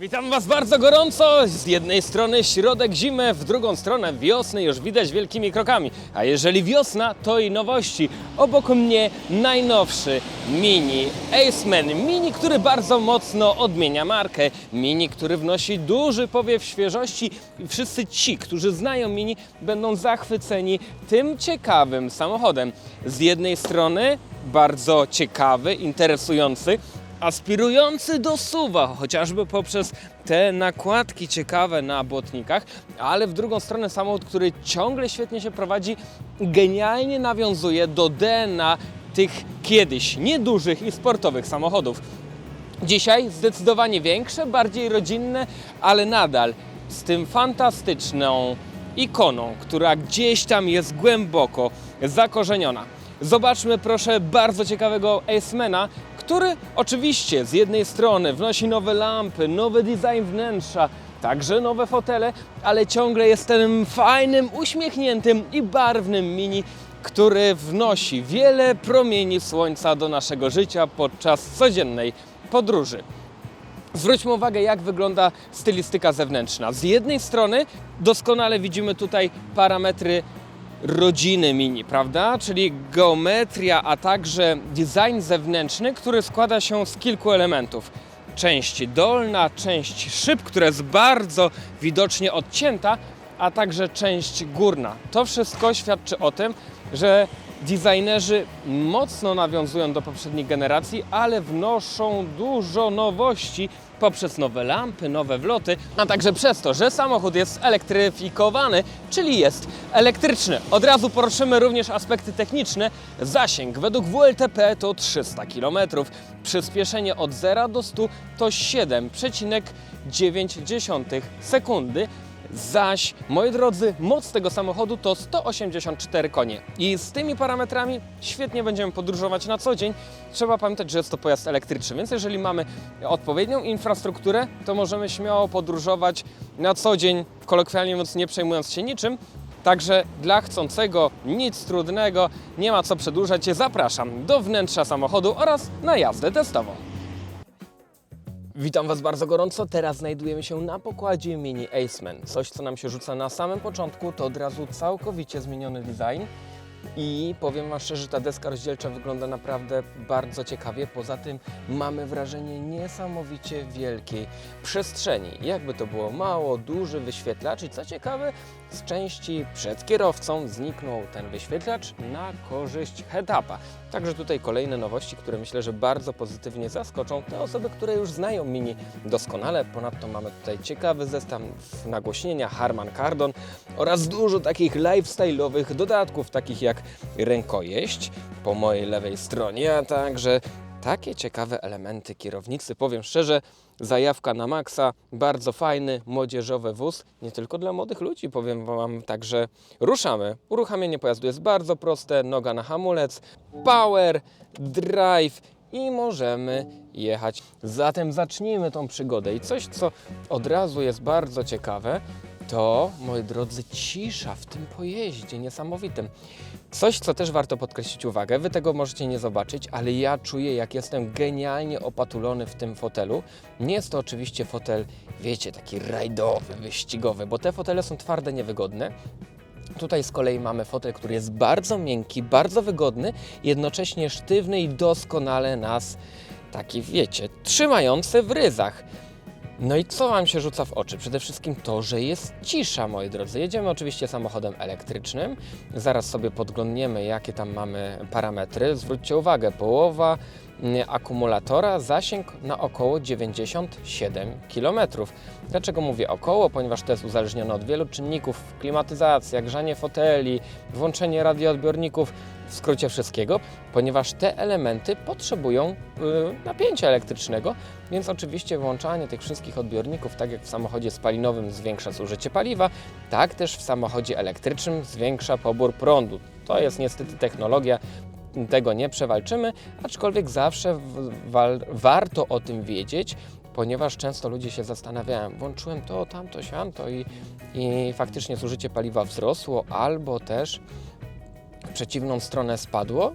Witam Was bardzo gorąco. Z jednej strony środek zimy, w drugą stronę wiosny już widać wielkimi krokami. A jeżeli wiosna, to i nowości. Obok mnie najnowszy Mini Aceman. Mini, który bardzo mocno odmienia markę. Mini, który wnosi duży powiew świeżości. Wszyscy ci, którzy znają Mini, będą zachwyceni tym ciekawym samochodem. Z jednej strony bardzo ciekawy, interesujący, aspirujący do suwa, chociażby poprzez te nakładki ciekawe na błotnikach, ale w drugą stronę samochód, który ciągle świetnie się prowadzi, genialnie nawiązuje do DNA tych kiedyś niedużych i sportowych samochodów. Dzisiaj zdecydowanie większe, bardziej rodzinne, ale nadal z tym fantastyczną ikoną, która gdzieś tam jest głęboko zakorzeniona. Zobaczmy proszę bardzo ciekawego Acemana, który oczywiście z jednej strony wnosi nowe lampy, nowy design wnętrza, także nowe fotele, ale ciągle jest tym fajnym, uśmiechniętym i barwnym mini, który wnosi wiele promieni słońca do naszego życia podczas codziennej podróży. Zwróćmy uwagę, jak wygląda stylistyka zewnętrzna. Z jednej strony doskonale widzimy tutaj parametry rodziny mini, prawda? Czyli geometria, a także design zewnętrzny, który składa się z kilku elementów. Część dolna, część szyb, która jest bardzo widocznie odcięta, a także część górna. To wszystko świadczy o tym, że designerzy mocno nawiązują do poprzednich generacji, ale wnoszą dużo nowości poprzez nowe lampy, nowe wloty, a także przez to, że samochód jest elektryfikowany, czyli jest elektryczny. Od razu poruszymy również aspekty techniczne. Zasięg według WLTP to 300 km, przyspieszenie od 0 do 100 to 7,9 sekundy, Zaś, moi drodzy, moc tego samochodu to 184 konie. I z tymi parametrami świetnie będziemy podróżować na co dzień. Trzeba pamiętać, że jest to pojazd elektryczny, więc jeżeli mamy odpowiednią infrastrukturę, to możemy śmiało podróżować na co dzień, kolokwialnie mówiąc, nie przejmując się niczym. Także dla chcącego nic trudnego, nie ma co przedłużać. Zapraszam do wnętrza samochodu oraz na jazdę testową. Witam Was bardzo gorąco. Teraz znajdujemy się na pokładzie Mini Aceman. Coś, co nam się rzuca na samym początku, to od razu całkowicie zmieniony design. I powiem Wam szczerze, ta deska rozdzielcza wygląda naprawdę bardzo ciekawie. Poza tym mamy wrażenie niesamowicie wielkiej przestrzeni. Jakby to było mało, duży wyświetlacz i co ciekawe, z części przed kierowcą zniknął ten wyświetlacz na korzyść head-upa. Także tutaj kolejne nowości, które myślę, że bardzo pozytywnie zaskoczą te osoby, które już znają Mini doskonale. Ponadto mamy tutaj ciekawy zestaw nagłośnienia Harman Kardon oraz dużo takich lifestyle'owych dodatków, takich jak rękojeść po mojej lewej stronie, a także takie ciekawe elementy kierownicy. Powiem szczerze, zajawka na maksa, bardzo fajny, młodzieżowy wóz, nie tylko dla młodych ludzi, powiem Wam, także ruszamy. Uruchamianie pojazdu jest bardzo proste, noga na hamulec, power, drive i możemy jechać. Zatem zacznijmy tą przygodę i coś, co od razu jest bardzo ciekawe, to, moi drodzy, cisza w tym pojeździe niesamowitym. Coś, co też warto podkreślić uwagę, wy tego możecie nie zobaczyć, ale ja czuję, jak jestem genialnie opatulony w tym fotelu. Nie jest to oczywiście fotel, wiecie, taki rajdowy, wyścigowy, bo te fotele są twarde, niewygodne. Tutaj z kolei mamy fotel, który jest bardzo miękki, bardzo wygodny, jednocześnie sztywny i doskonale nas, taki wiecie, trzymający w ryzach. No i co Wam się rzuca w oczy? Przede wszystkim to, że jest cisza, moi drodzy. Jedziemy oczywiście samochodem elektrycznym. Zaraz sobie podglądniemy, jakie tam mamy parametry. Zwróćcie uwagę, połowa mm, akumulatora, zasięg na około 97 km. Dlaczego mówię około? Ponieważ to jest uzależnione od wielu czynników, klimatyzacja, grzanie foteli, włączenie radioodbiorników, w skrócie wszystkiego, ponieważ te elementy potrzebują y, napięcia elektrycznego, więc oczywiście włączanie tych wszystkich odbiorników, tak jak w samochodzie spalinowym zwiększa zużycie paliwa, tak też w samochodzie elektrycznym zwiększa pobór prądu. To jest niestety technologia, tego nie przewalczymy, aczkolwiek zawsze warto o tym wiedzieć, ponieważ często ludzie się zastanawiają, włączyłem to, tamto, siamto i, i faktycznie zużycie paliwa wzrosło, albo też przeciwną stronę spadło.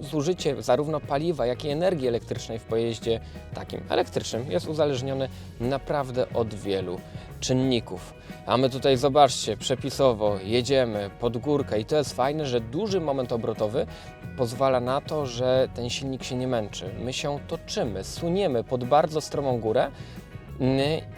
zużycie zarówno paliwa, jak i energii elektrycznej w pojeździe takim elektrycznym jest uzależnione naprawdę od wielu czynników. A my tutaj zobaczcie, przepisowo jedziemy pod górkę i to jest fajne, że duży moment obrotowy pozwala na to, że ten silnik się nie męczy. My się toczymy, suniemy pod bardzo stromą górę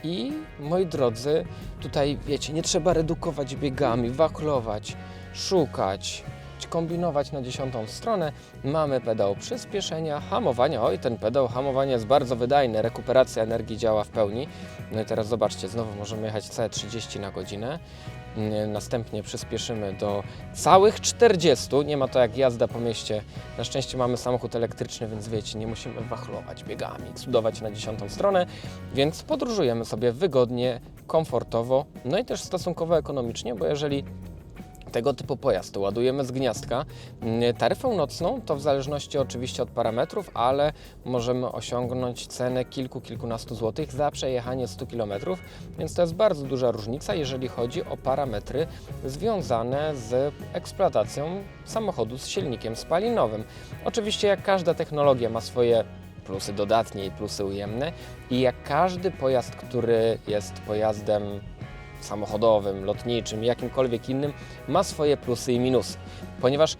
i moi drodzy, tutaj wiecie, nie trzeba redukować biegami, wachlować, szukać, kombinować na dziesiątą stronę. Mamy pedał przyspieszenia, hamowania. Oj, ten pedał hamowania jest bardzo wydajny, rekuperacja energii działa w pełni. No i teraz zobaczcie, znowu możemy jechać całe 30 na godzinę. Yy, Następnie przyspieszymy do całych 40. Nie ma to jak jazda po mieście. Na szczęście mamy samochód elektryczny, więc wiecie, nie musimy wachlować biegami, cudować na dziesiątą stronę, więc podróżujemy sobie wygodnie, komfortowo, no i też stosunkowo ekonomicznie, bo jeżeli tego typu pojazd ładujemy z gniazdka. Mm, Taryfą nocną to w zależności oczywiście od parametrów, ale możemy osiągnąć cenę kilku, kilkunastu złotych za przejechanie 100 km, więc to jest bardzo duża różnica, jeżeli chodzi o parametry związane z eksploatacją samochodu z silnikiem spalinowym. Oczywiście jak każda technologia ma swoje plusy dodatnie i plusy ujemne i jak każdy pojazd, który jest pojazdem samochodowym, lotniczym, jakimkolwiek innym, ma swoje plusy i minusy, ponieważ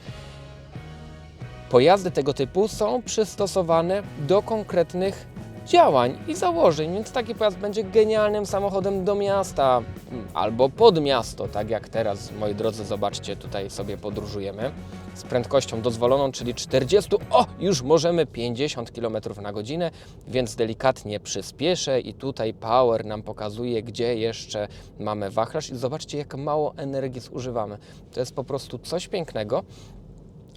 pojazdy tego typu są przystosowane do konkretnych działań i założeń, więc taki pojazd będzie genialnym samochodem do miasta mm, albo pod miasto, tak jak teraz, moi drodzy, zobaczcie, tutaj sobie podróżujemy z prędkością dozwoloną, czyli 40, o, już możemy 50 km na godzinę, więc delikatnie przyspieszę i tutaj power nam pokazuje, gdzie jeszcze mamy wachlarz i zobaczcie, jak mało energii zużywamy. To jest po prostu coś pięknego,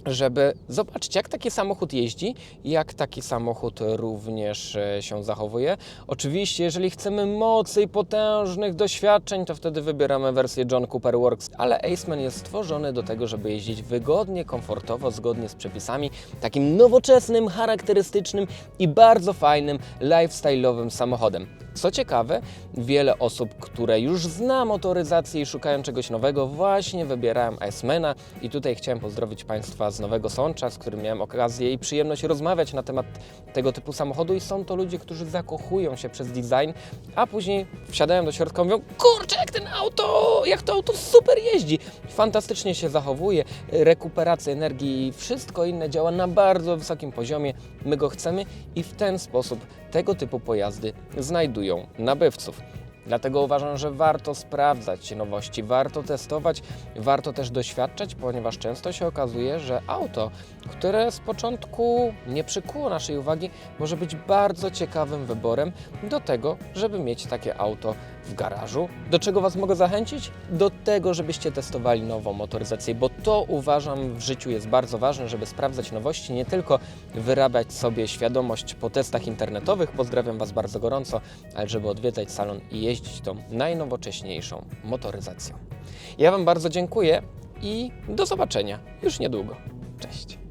żeby zobaczyć, jak taki samochód jeździ, jak taki samochód również e, się zachowuje. Oczywiście, jeżeli chcemy mocy i potężnych doświadczeń, to wtedy wybieramy wersję John Cooper Works, ale Aceman jest stworzony do tego, żeby jeździć wygodnie, komfortowo, zgodnie z przepisami, takim nowoczesnym, charakterystycznym i bardzo fajnym, lifestyle'owym samochodem. Co ciekawe, wiele osób, które już zna motoryzację i szukają czegoś nowego, właśnie wybierają Icemana i tutaj chciałem pozdrowić Państwa z Nowego Sącza, z którym miałem okazję i przyjemność rozmawiać na temat tego typu samochodu. I są to ludzie, którzy zakochują się przez design, a później wsiadają do środka i mówią, kurczę, jak ten auto, jak to auto super jeździ, fantastycznie się zachowuje, rekuperacja energii i wszystko inne działa na bardzo wysokim poziomie, my go chcemy i w ten sposób tego typu pojazdy znajdują nabywców. Dlatego uważam, że warto sprawdzać nowości, warto testować, warto też doświadczać, ponieważ często się okazuje, że auto, które z początku nie przykuło naszej uwagi, może być bardzo ciekawym wyborem do tego, żeby mieć takie auto w garażu. Do czego Was mogę zachęcić? Do tego, żebyście testowali nową motoryzację, bo to uważam w życiu jest bardzo ważne, żeby sprawdzać nowości, nie tylko wyrabiać sobie świadomość po testach internetowych. Pozdrawiam Was bardzo gorąco, ale żeby odwiedzać salon i jeździć tą najnowocześniejszą motoryzacją. Ja Wam bardzo dziękuję i do zobaczenia już niedługo. Cześć.